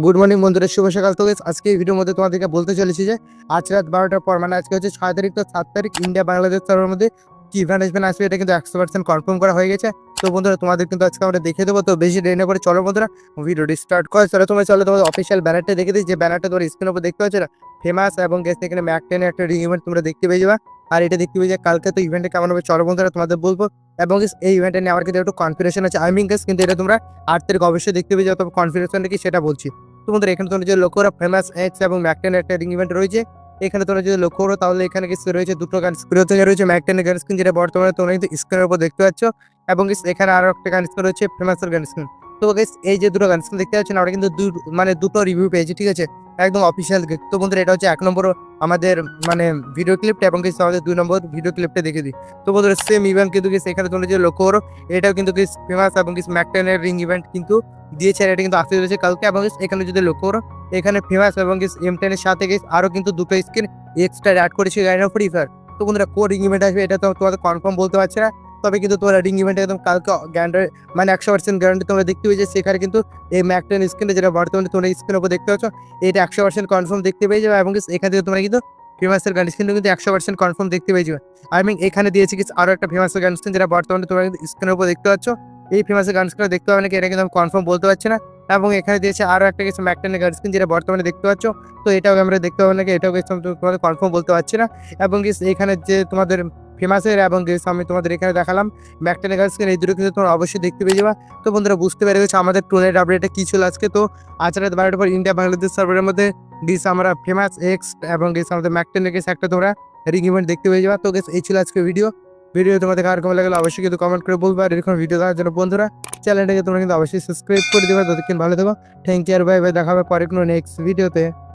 Good morning বন্ধুরা, শুভ সকাল। তো আজকে এই ভিডিওর মধ্যে তোমাদেরকে বলতে চলেছি যে, আজ রাত বারোটার পর মানে আজকে হচ্ছে ছয় তারিখ, তো সাত তারিখ ইন্ডিয়া বাংলাদেশ সার্ভার মধ্যে কি ম্যানেজমেন্ট আসবে, এটা কিন্তু একশো পার্সেন্ট কনফার্ম করা হয়ে গেছে। তো বন্ধুরা, তোমাদের কিন্তু আজকে আমরা দেখে দেবো, তো বেশি দেরি না করে চলো বন্ধুরা, ভিডিওটি স্টার্ট করে। চলো তোমার চলো, তোমাদের অফিসিয়াল ব্যানারটা দেখে দিই। যে ব্যানারটা তোমার স্ক্রিনের উপর দেখতে পাচ্ছ না ফেমাস এবং গেস এখানে ম্যাক টেনে একটা রিং ইভেন্ট তোমরা দেখতে পেয়ে যাবা। আর এটা দেখতে পেয়ে যে কালকে তো ইভেন্টে কেমন হবে চলো বন্ধুরা, তোমাদের বলব। এবং এই ইভেন্টে আমার কিন্তু একটু কনফিডেশন আছে। আই মিন গেস কিন্তু এটা তোমরা আট তারিখ অবশ্যই দেখতে পেয়ে যাও, তবে কনফিডেশনটা কি সেটা বলছি। তোমাদের এখানে তোমরা যে লক্ষ্য করো ফেমাস এক্স এবং ম্যাকটেন একটা ইভেন্ট রয়েছে, এখানে তোমরা যদি লক্ষ্য করো তাহলে এখানে কিছু রয়েছে দুটো গান স্ক্রিন থেকে রয়েছে ম্যাকটেনের গান স্ক্রিন যেটা বর্তমানে তোমরা কিন্তু স্ক্রিনের উপর দেখতে পাচ্ছ। এবং এখানে আরও একটা গান স্ক্রিন রয়েছে ফেমাসের গান স্ক্রিন তো এই যে দুটো গান স্ক্রিন দেখতে পাচ্ছেন, আমরা কিন্তু মানে দুটো রিভিউ পেয়েছি, ঠিক আছে? একদম অফিসিয়াল তো বন্ধুরা, এটা হচ্ছে এক নম্বর আমাদের মানে ভিডিও ক্লিপটা এবং কিছু আমাদের দুই নম্বর ভিডিও ক্লিপটা দেখে দিই। তো বন্ধুরা সেম ইভেন্ট কিন্তু এখানে তোমরা যে লক্ষ্য করো, এটাও কিন্তু কিছু ফেমাস এবং কিছু ম্যাকটেনের রিং ইভেন্ট কিন্তু দিয়েছে এটা কিন্তু আসতে চলেছে কালকে। এবং এখানে যদি লক্ষ্য করো, এখানে ফেমাস এবং এম টেনের সাথে আরও কিন্তু দুটো স্ক্রিন এক্সট্রা অ্যাড করেছে গাইনা ফ্রি ফায়ার তো বন্ধুরা কোড রিং ইভেন্ট আসবে, এটা তো তোমাদের কনফার্ম বলতে পারছি না। তবে কিন্তু তোমরা রিং ইভেন্ট একদম কালকে গ্যারান্টি মানে একশো পার্সেন্ট গ্যারান্টি তোমরা দেখতে পেয়েছে সেখানে কিন্তু এই ম্যাকটেন স্ক্রিনটা যেটা বর্তমানে তোমরা স্ক্রিনের উপর দেখতে পাচ্ছ, এটা একশো পার্সেন্ট কনফার্ম দেখতে পেয়ে যাবে এবং এখান থেকে তোমরা কিন্তু ফেমাসের গান স্ক্রিন কিন্তু একশো পার্সেন্ট কনফার্ম দেখতে পেয়ে যাবে। আই মিন এখানে দিয়েছি কিছু আরও একটা ফেমাসের গান স্ক্রিন যেটা বর্তমানে তোমরা কিন্তু স্ক্রিনের উপর দেখতে পাচ্ছ। এই ফেমাসের গান স্ক্রিন দেখতে পাবে নাকি এটা কিন্তু আমি কনফার্ম বলতে পারছি না। এবং এখানে দিয়েছে আরও একটা কিছু ম্যাকটেনের গান স্ক্রিন যেটা বর্তমানে দেখতে পাচ্ছ। তো এটাও আমরা দেখতে পাবো নাকি, এটাও কিছু তোমাদের কনফার্ম বলতে পারছি না। এবং এখানে যে তোমাদের ফেমাসের এবং guys, আমি তোমাদের এখানে দেখালাম গান স্ক্রিন এই দুটো কিন্তু তোমরা অবশ্যই দেখতে পেয়ে যাবা। তো বন্ধুরা বুঝতে পেরে গেছো আমাদের টোনের আপডেটটা কী ছিল আজকে? তো আজ রাত বারোটার পর ইন্ডিয়া বাংলাদেশ সার্ভারের মধ্যে গিস আমরা ফেমাস এক্স এবং গিস আমাদের ম্যাকটেনের গেছে একটা তোমরা রিং ইভেন্ট দেখতে পেয়ে যাবা। তো গেস এই ছিল আজকে ভিডিও ভিডিও তোমাদের কার কেমন লাগল অবশ্যই কিন্তু কমেন্ট করে বলব। আর এরকম ভিডিও দেখার জন্য বন্ধুরা চ্যানেলটাকে তোমরা কিন্তু অবশ্যই সাবস্ক্রাইব করে দেবে। ততক্ষণ ভালো থেকো। থ্যাংক ইউ আর বাই বাই দেখা হবে পরে কোনো নেক্সট ভিডিওতে